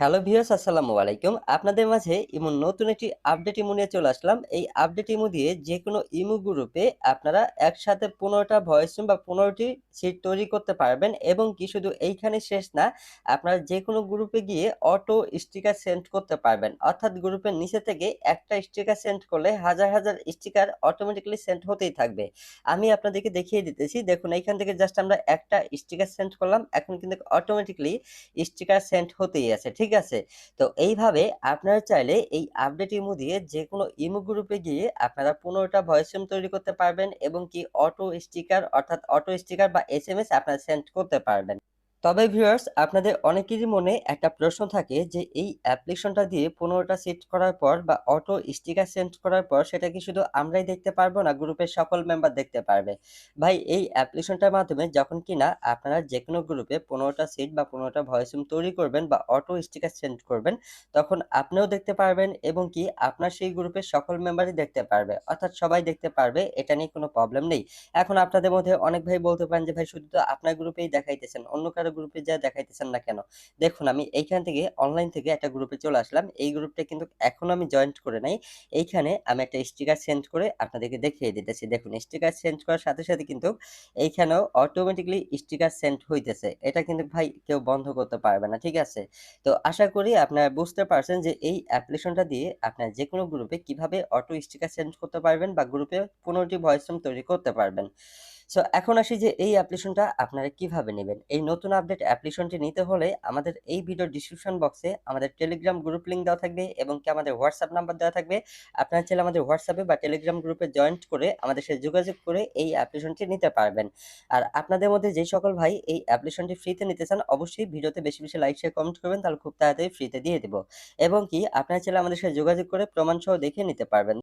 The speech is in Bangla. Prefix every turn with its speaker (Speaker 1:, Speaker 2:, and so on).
Speaker 1: হ্যালো ভিউয়ার্স, আসসালামু আলাইকুম। আপনাদের মাঝে ইমো, নতুন একটি আপডেট ইমু নিয়ে চলে আসলাম। এই আপডেট ইমো দিয়ে যে কোনো ইমো গ্রুপে আপনারা একসাথে পনেরোটা ভয়েস রুম বা পনেরোটি সিট তৈরি করতে পারবেন এবং কি শুধু এইখানে শেষ না, আপনারা যে কোনো গ্রুপে গিয়ে অটো স্টিকার সেন্ড করতে পারবেন। অর্থাৎ গ্রুপের নিচে থেকে একটা স্টিকার সেন্ড করলে হাজার হাজার স্টিকার অটোমেটিক্যালি সেন্ড হতেই থাকবে। আমি আপনাদেরকে দেখিয়ে দিতেছি, দেখুন এইখান থেকে জাস্ট আমরা একটা স্টিকার সেন্ড করলাম, এখন কিন্তু অটোমেটিক্যালি স্টিকার সেন্ড হতেই আছে, ঠিক আছে? তো এইভাবে আপনারা চাইলে এই আপডেট ইমো দিয়ে যে কোনো ইমো গ্রুপে গিয়ে আপনারা পনেরোটা ভয়েস রুম তৈরি করতে পারবেন এবং কি অটো স্টিকার অর্থাৎ অটো স্টিকার বা এস এম এস আপনারা সেন্ড করতে পারবেন। তবে ভিউয়ার্স আপনাদের অনেকেরই মনে একটা প্রশ্ন থাকে যে, এই অ্যাপ্লিকেশনটা দিয়ে পনেরোটা সেট করার পর বা অটো স্টিকার সেন্ড করার পর সেটা কি শুধু আমরাই দেখতে পারব না গ্রুপের সকল মেম্বার দেখতে পারবে? ভাই, এই অ্যাপ্লিকেশনটার মাধ্যমে যখন কিনা আপনারা যে কোনো গ্রুপে পনেরোটা সিট বা পনেরোটা ভয়েস রুম তৈরি করবেন বা অটো স্টিকার সেন্ড করবেন, তখন আপনিও দেখতে পারবেন এবং কি আপনার সেই গ্রুপের সকল মেম্বারই দেখতে পারবে। অর্থাৎ সবাই দেখতে পারবে, এটা নিয়ে কোনো প্রবলেম নেই। এখন আপনাদের মধ্যে অনেক ভাই বলতে পারেন যে, ভাই, শুধু তো আপনার গ্রুপেই দেখাইতেছেন, অন্য কারও গ্রুপে যা দেখাইতেছেন না কেন? দেখুন, আমি এইখান থেকে অনলাইন থেকে একটা গ্রুপে চলে আসলাম। এই গ্রুপটা কিন্তু এখনও আমি জয়েন্ট করে নাই। এইখানে আমি একটা স্টিকার সেন্ড করে আপনাদেরকে দেখিয়ে দিতেছি। দেখুন স্টিকার সেন্ড করার সাথে সাথে কিন্তু এইখানেও অটোমেটিকলি স্টিকার সেন্ড হইতেছে। এটা কিন্তু ভাই কেউ বন্ধ করতে পারবে না, ঠিক আছে? তো আশা করি আপনারা বুঝতে পারছেন যে এই অ্যাপ্লিকেশনটা দিয়ে আপনারা যে কোনো গ্রুপে কীভাবে অটো স্টিকার সেন্ড করতে পারবেন বা গ্রুপে পনেরোটি ভয়েস তৈরি করতে পারবেন। সো এখন আসি যে এই অ্যাপ্লিকেশনটা আপনারা কীভাবে নেবেন? এই নতুন আপডেট অ্যাপ্লিকেশনটি নিতে হলে আমাদের এই ভিডিও ডিসক্রিপশন বক্সে আমাদের টেলিগ্রাম গ্রুপ লিঙ্ক দেওয়া থাকবে এবং কি আমাদের হোয়াটসঅ্যাপ নাম্বার দেওয়া থাকবে। আপনারা চাইলে আমাদের হোয়াটসঅ্যাপে বা টেলিগ্রাম গ্রুপে জয়েন্ট করে আমাদের সাথে যোগাযোগ করে এই অ্যাপ্লিকেশনটি নিতে পারবেন। আর আপনাদের মধ্যে যে সকল ভাই এই অ্যাপ্লিকেশনটি ফ্রিতে নিতে চান, অবশ্যই ভিডিওতে বেশি বেশি লাইক শেয়ার কমেন্ট করবেন, তাহলে খুব তাড়াতাড়ি ফ্রিতে দিয়ে দেবো। এবং কি আপনারা চাইলে আমাদের সাথে যোগাযোগ করে প্রমাণ সহ দেখে নিতে পারবেন।